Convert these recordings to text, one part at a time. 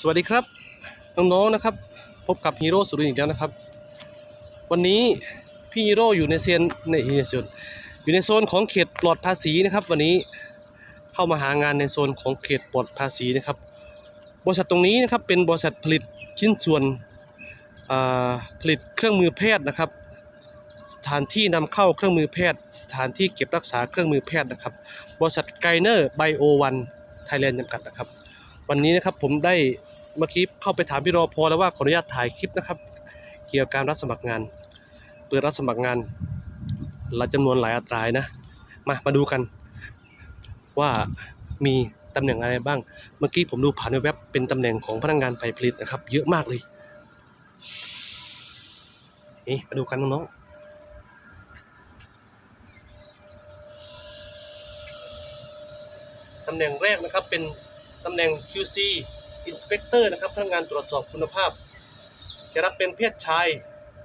สวัสดีครับน้องๆนะครับ พบกับฮีโร่สุรินทร์อีกแล้วนะครับ วันนี้พี่ฮีโร่อยู่ในเซียนในในโซนอยู่ในโซนของเขตปลอดภาษีนะครับ วันนี้เข้ามาหางานในโซนของเขตปลอดภาษีนะครับ บริษัทตรงนี้นะครับเป็นบริษัทผลิตชิ้นส่วนผลิตเครื่องมือแพทย์นะครับ สถานที่นำเข้าเครื่องมือแพทย์ สถานที่เก็บรักษาเครื่องมือแพทย์นะครับ บริษัทไกเนอร์ไบโอวันไทยแลนด์จำกัดนะครับ วันนี้นะครับผมได้เมื่อกี้เข้าไปถามพี่รอพอแล้วว่าขออนุญาตถ่ายคลิปนะครับ เกี่ยวกับการรับสมัครงาน เปิดรับสมัครงานหลายจำนวนหลายอัตรายนะ มามาดูกันว่ามีตำแหน่งอะไรบ้าง เมื่อกี้ผมดูผ่านเว็บเป็นตำแหน่งของพนักงานฝ่ายผลิตนะครับ เยอะมากเลยนี่มาดูกันน้องๆตำแหน่งแรกนะครับเป็น ตำแหน่ง QC Inspector นะครับพนักงานตรวจสอบคุณภาพ จะรับเป็นเพศชาย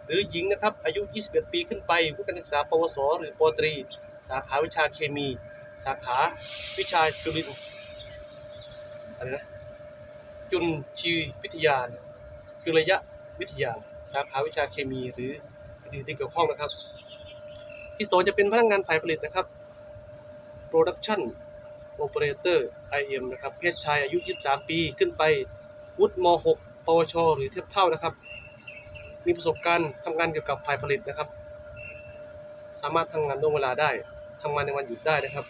หรือหญิงนะครับอายุ 21 ปีขึ้นไป ผู้การศึกษา ปวส หรือปตรี สาขาวิชาเคมี สาขาวิชาจุลินอะไรนะจุลชีวิทยาจุลยะวิทยา สาขาวิชาเคมีหรืออื่นที่เกี่ยวข้องนะครับ ที่สองจะเป็นพนักงานฝ่ายผลิตนะครับ Production Operator IM นะครับเพศชายอายุ 23 ปีขึ้นไปวุฒิม .6 ปวช หรือเทียบเท่านะครับ มีประสบการณ์ทำงานเกี่ยวกับฝ่ายผลิตนะครับ สามารถทำงานล่วงเวลาได้ทำงานในวันหยุดได้นะครับ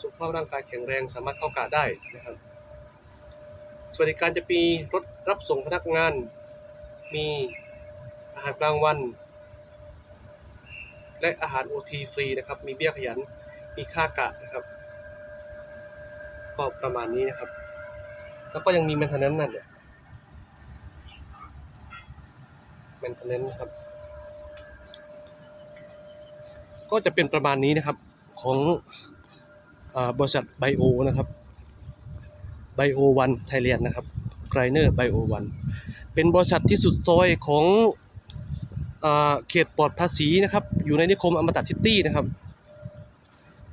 สุขภาพร่างกายแข็งแรงสามารถเข้ากะได้นะครับสวัสดิการจะมีรถรับส่งพนักงาน มีอาหารกลางวัน และอาหารโอทีฟรีนะครับ มีเบี้ยขยัน มีค่ากะนะครับ ก็ประมาณนี้นะครับ แล้วก็ยังมีแมนเทนเนนนั่นเนี่ยแมนเทนเนนนะครับ ก็จะเป็นประมาณนี้นะครับของอบริษัทไบโอนะครับไบโอวันไทยแลนด์นะครับไกรเนอร์ไบโอวันเป็นบริษัทที่สุดซอยของเขตปลอดภาษีนะครับ อยู่ในนิคมอมตะซิตี้นะครับ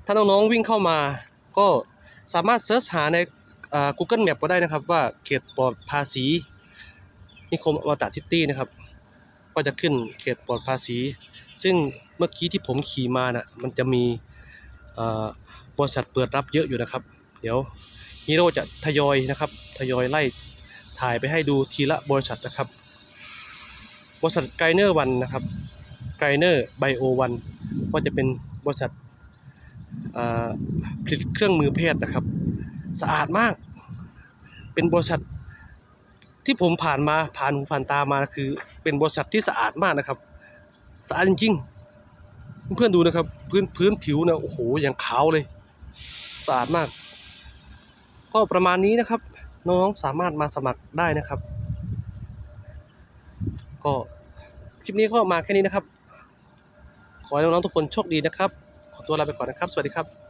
ถ้าน้องๆวิ่งเข้ามาก็ สามารถเสิร์ชหาใน Google Map ก็ได้นะครับว่าเขตปลอดภาษี นิคมอมตะซิตี้นะครับ ก็จะขึ้นเขตปลอดภาษี ซึ่งเมื่อกี้ที่ผมขี่มาน่ะมันจะมีบริษัทเปิดรับเยอะอยู่นะครับ เดี๋ยวฮีโร่จะทยอยนะครับทยอยไล่ถ่ายไปให้ดูทีละบริษัทนะครับ บริษัทไกเนอร์วันนะครับไกเนอร์ไบโอวันก็จะเป็นบริษัท ผลิตเครื่องมือแพทย์นะครับ สะอาดมาก เป็นบริษัทที่ผมผ่านมาผ่านหูผ่านตามาคือ เป็นบริษัทที่สะอาดมากนะครับ สะอาดจริงๆเพื่อนดูนะครับ พื้นพื้นผิวนะโอ้โหอย่างขาวเลยสะอาดมาก ก็ประมาณนี้นะครับ น้องๆสามารถมาสมัครได้นะครับ ก็คลิปนี้ก็มาแค่นี้นะครับ ขอให้น้องๆทุกคนโชคดีนะครับ ตัวลาไปก่อนนะครับ สวัสดีครับ